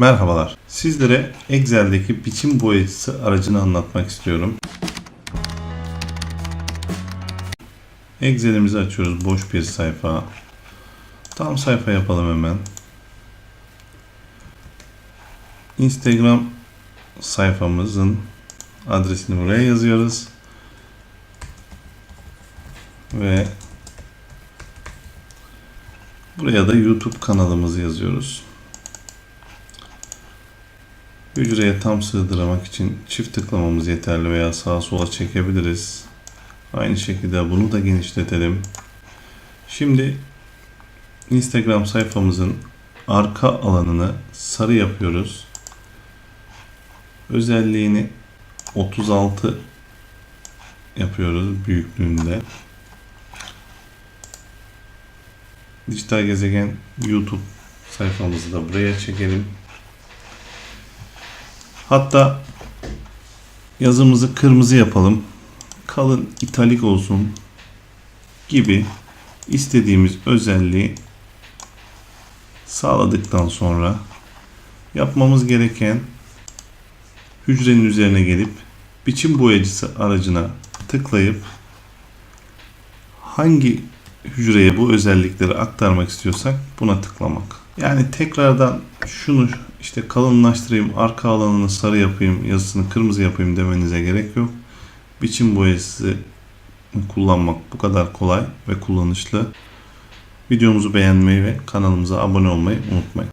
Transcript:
Merhabalar. Sizlere Excel'deki biçim boyacısı aracını anlatmak istiyorum. Excel'imizi açıyoruz. Boş bir sayfa. Tam sayfa yapalım hemen. Instagram sayfamızın adresini buraya yazıyoruz. Ve buraya da YouTube kanalımızı yazıyoruz. Hücreye tam sığdırmak için çift tıklamamız yeterli veya sağa sola çekebiliriz. Aynı şekilde bunu da genişletelim. Şimdi Instagram sayfamızın arka alanını sarı yapıyoruz. Özelliğini 36 yapıyoruz büyüklüğünde. Dijital Gezegen YouTube sayfamızı da buraya çekelim. Hatta yazımızı kırmızı yapalım. Kalın italik olsun gibi istediğimiz özelliği sağladıktan sonra yapmamız gereken hücrenin üzerine gelip biçim boyacısı aracına tıklayıp hangi hücreye bu özellikleri aktarmak istiyorsak buna tıklamak. Yani tekrardan şunu işte kalınlaştırayım, arka alanını sarı yapayım, yazısını kırmızı yapayım demenize gerek yok. Biçim boyası kullanmak bu kadar kolay ve kullanışlı. Videomuzu beğenmeyi ve kanalımıza abone olmayı unutmayın.